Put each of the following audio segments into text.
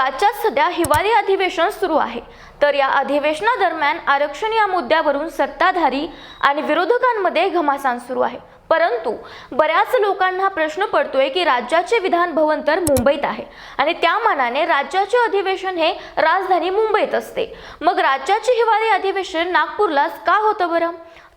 राज्यात सध्या हिवाळी अधिवेशन सुरू आहे. तर या अधिवेशनादरम्यान आरक्षण या मुद्द्यावरून सत्ताधारी आणि विरोधकांमध्ये घमासान सुरू आहे. परंतु बऱ्याच लोकांना प्रश्न पडतोय की राज्याचे विधान भवन तर मुंबईत आहे आणि त्या मानाने राज्याचे अधिवेशन हे राजधानी मुंबईत असते. मग राज्याचे हिवाळी अधिवेशन नागपूरलाच का होतं बरं?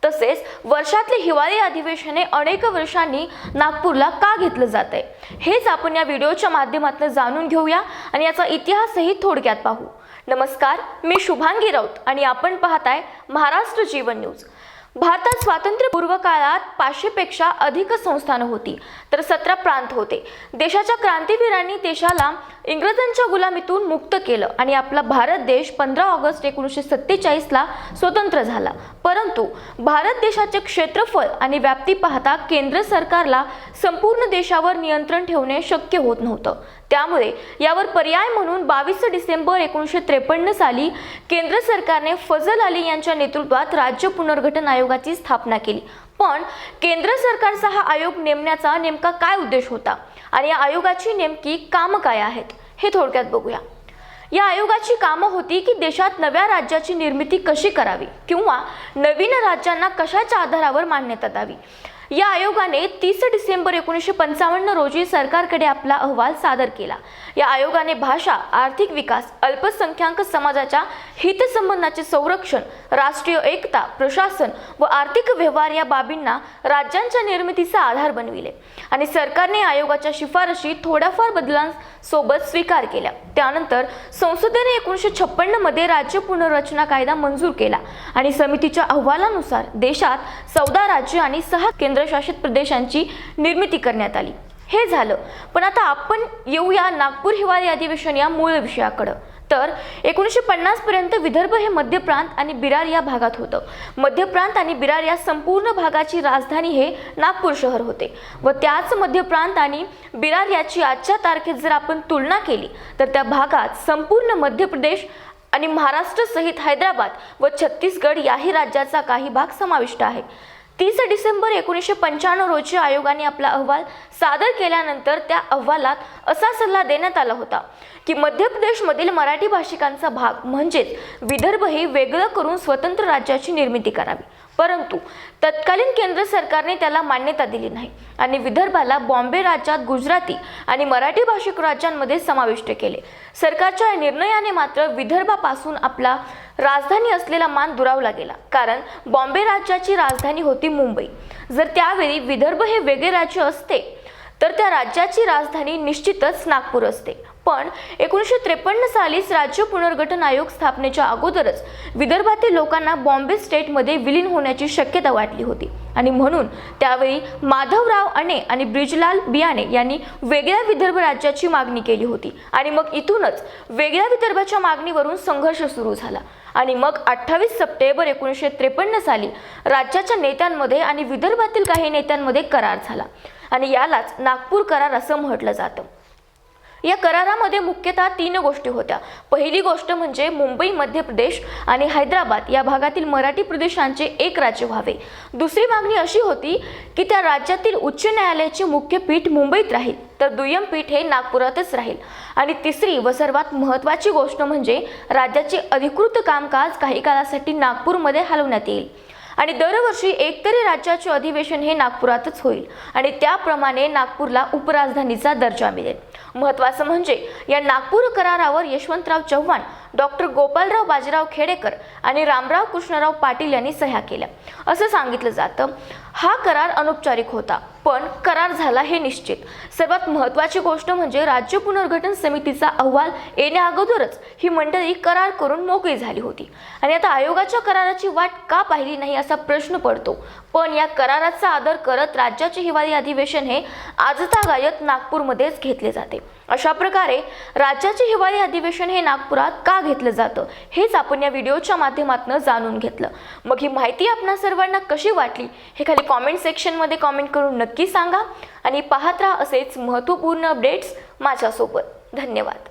तसेच वर्षातले हिवाळी अधिवेशने अनेक वर्षांनी नागपूरला का घेतलं जात आहे हेच आपण या व्हिडिओच्या माध्यमातून जाणून घेऊया आणि याचा इतिहासही थोडक्यात पाहू. नमस्कार मी शुभांगी राऊत आणि आपण पाहताय महाराष्ट्र जीवन न्यूज. भारतात स्वातंत्र्यपूर्व काळात पाचशेपेक्षा अधिक संस्थानं होती तर सतरा प्रांत होते. देशाच्या क्रांतीवीरांनी देशाला इंग्रजांच्या गुलामीतून मुक्त केलं आणि आपला भारत देश पंधरा ऑगस्ट एकोणीसशे सत्तेचाळीसला स्वतंत्र झाला. परंतु भारत देशाचे क्षेत्रफळ आणि व्याप्ती पाहता केंद्र सरकारला संपूर्ण देशावर नियंत्रण ठेवणे शक्य होत नव्हतं. त्यामुळे यावर पर्याय म्हणून बावीस डिसेंबर एकोणीसशे त्रेपन्न साली केंद्र सरकारने फजल अली यांच्या नेतृत्वात राज्य पुनर्गठन आयोगाची स्थापना केली. पण केंद्र सरकारचा हा आयोग नेमण्याचा नेमका काय उद्देश होता? आणि या आयोगाची नेमकी कामं काय आहेत? हे थोडक्यात बघूया. या आयोगाची कामं होती की देशात नव्या राज्याची निर्मिती कशी करावी? किंवा नवीन राज्यांना कशाच्या आधारावर मान्यता द्यावी? या आयोगाने तीस डिसेंबर एकोणीसशे पंचावन्न रोजी सरकारकडे आपला अहवाल सादर केला. या आयोगाने भाषा आर्थिक विकास अल्पसंख्याक समाजाच्या हितसंबंधाचे संरक्षण राष्ट्रीय एकता प्रशासन व आर्थिक व्यवहार या बाबींना राज्यांच्या निर्मितीचा आधार बनविले आणि सरकारने आयोगाच्या शिफारशी थोड्याफार बदलांसोबत स्वीकार केल्या. त्यानंतर संसदेने एकोणीसशे छप्पन्नमध्ये राज्य पुनर्रचना कायदा मंजूर केला आणि समितीच्या अहवालानुसार देशात चौदा राज्य आणि सहा केंद्र केंद्रशासित प्रदेशांची निर्मिती करण्यात आली. हे झालं. पण आता आपण येऊया नागपूर हिवाळी अधिवेशन या मूळ विषयाकडं. तर एकोणीसशे पन्नासपर्यंत विदर्भ हे मध्य प्रांत आणि बिरार या भागात होतं. मध्य प्रांत आणि बिरार या संपूर्ण भागाची राजधानी हे नागपूर शहर होते. व त्याच मध्य प्रांत आणि बिरार याची आजच्या तारखेत जर आपण तुलना केली तर त्या भागात संपूर्ण मध्य प्रदेश आणि महाराष्ट्रसहित हैदराबाद व छत्तीसगड याही राज्याचा काही भाग समाविष्ट आहे. तीस डिसेंबर एकोणीसशे पंच्याण्णव रोजी आयोगाने आपला अहवाल सादर केल्यानंतर त्या अहवालात असा सल्ला देण्यात आला होता की मध्य प्रदेशमधील मराठी भाषिकांचा भाग म्हणजेच विदर्भ हे वेगळं करून स्वतंत्र राज्याची निर्मिती करावी. परंतु तत्कालीन केंद्र सरकारने त्याला मान्यता दिली नाही आणि विदर्भाला बॉम्बे राज्यात गुजराती आणि मराठी भाषिक राज्यांमध्ये समाविष्ट केले. सरकारच्या या निर्णयाने मात्र विदर्भापासून आपला राजधानी असलेला मान दुरावला गेला. कारण बॉम्बे राज्याची राजधानी होती मुंबई. जर त्यावेळी विदर्भ हे वेगळे राज्य असते तर त्या राज्याची राजधानी निश्चितच नागपूर असते. पण एकोणीसशे त्रेपन्न सालीच राज्य पुनर्गठन आयोग स्थापनेच्या अगोदरच विदर्भातील लोकांना बॉम्बे स्टेटमध्ये विलीन होण्याची शक्यता वाटली होती. आणि म्हणून त्यावेळी माधवराव अणे आणि ब्रिजलाल बियाणे यांनी वेगळ्या विदर्भ राज्याची मागणी केली होती. आणि मग इथूनच वेगळ्या विदर्भाच्या मागणीवरून संघर्ष सुरू झाला. आणि मग अठ्ठावीस सप्टेंबर एकोणीसशे त्रेपन्न साली राज्याच्या नेत्यांमध्ये आणि विदर्भातील काही नेत्यांमध्ये करार झाला. आणि यालाच नागपूर करार असं म्हटलं जातं. या करारामध्ये मुख्यतः तीन गोष्टी होत्या. पहिली गोष्ट म्हणजे मुंबई मध्य प्रदेश आणि हैदराबाद या भागातील मराठी प्रदेशांचे एक राज्य व्हावे. दुसरी मागणी अशी होती की त्या राज्यातील उच्च न्यायालयाचे मुख्य पीठ मुंबईत राहील तर दुय्यम पीठ हे नागपुरातच राहील. आणि तिसरी व सर्वात महत्त्वाची गोष्ट म्हणजे राज्याचे अधिकृत कामकाज काही काळासाठी नागपूरमध्ये हलवण्यात येईल. आणि दरवर्षी एकतरी राज्याचे अधिवेशन हे नागपुरातच होईल. आणि त्याप्रमाणे नागपूरला उपराजधानीचा दर्जा मिळेल. महत्त्वाचं म्हणजे या नागपूर करारावर यशवंतराव चव्हाण डॉक्टर गोपालराव बाजीराव खेडेकर आणि रामराव कृष्णराव पाटील यांनी सह्या केल्या. असं सांगितलं जातं. हा करार अनौपचारिक होता. पण करार झाला हे निश्चित. सर्वात महत्त्वाची गोष्ट म्हणजे राज्य पुनर्गठन समितीचा अहवाल येण्या अगोदरच ही मंडळी करार करून मोकळी झाली होती. आणि आता आयोगाच्या कराराची वाट का पाहिली नाही असा प्रश्न पडतो. पण या कराराचा आदर करत राज्याचे हिवाळी अधिवेशन हे आजतागायत नागपूरमध्येच घेतले जाते. अशा प्रकारे राज्याचे हिवाळी अधिवेशन हे नागपुरात का घेतलं जातं हेच आपण या व्हिडिओच्या माध्यमातून जाणून घेतलं. मग ही माहिती आपणा सर्वांना कशी वाटली हे खाली कॉमेंट सेक्शनमध्ये कॉमेंट करून नक्की सांगा आणि पाहत राहा असेच महत्त्वपूर्ण अपडेट्स माझ्यासोबत. धन्यवाद.